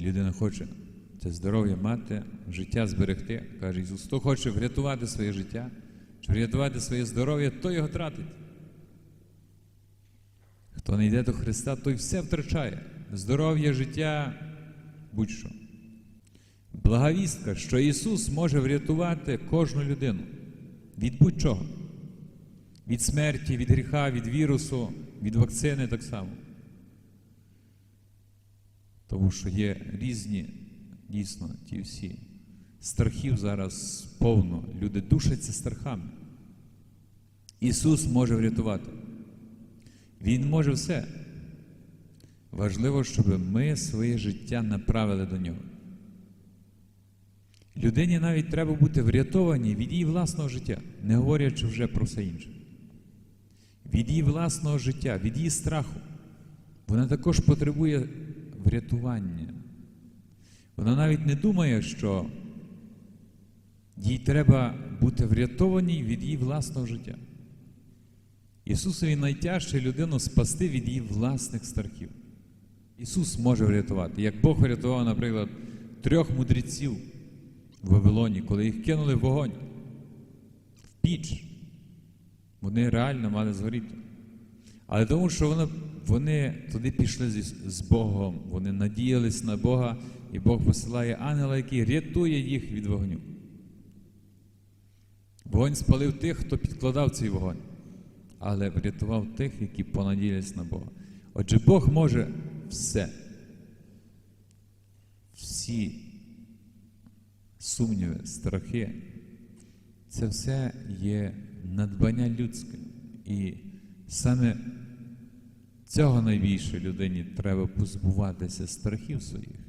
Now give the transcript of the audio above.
Людина хоче це здоров'я мати, життя зберегти. Каже Ісус, хто хоче врятувати своє життя, чи врятувати своє здоров'я, то його тратить. Хто не йде до Христа, той все втрачає. Здоров'я, життя, будь-що. Благовістка, що Ісус може врятувати кожну людину від будь-чого. Від смерті, від гріха, від вірусу, від вакцини так само. Тому що є різні, дійсно, ті всі. Страхів зараз повно. Люди душаться страхами. Ісус може врятувати. Він може все. Важливо, щоб ми своє життя направили до нього. Людині навіть треба бути врятованій від її власного життя, не говорячи вже про все інше. Від її власного життя, від її страху. Вона також потребує врятування. Вона навіть не думає, що їй треба бути врятованій від її власного життя. Ісусові найтяжче людину спасти від її власних страхів. Ісус може врятувати. Як Бог врятував, наприклад, трьох мудреців в Вавилоні, коли їх кинули в вогонь, в піч. Вони реально мали згоріти. Але тому, що вони, вони туди пішли з, з Богом, вони надіялись на Бога, і Бог посилає ангела, який рятує їх від вогню. Вогонь спалив тих, хто підкладав цей вогонь, але врятував тих, які понадіялись на Бога. Отже, Бог може все. Всі сумніви, страхи, це все є надбання людське. І саме цього найбільше людині треба позбуватися страхів своїх.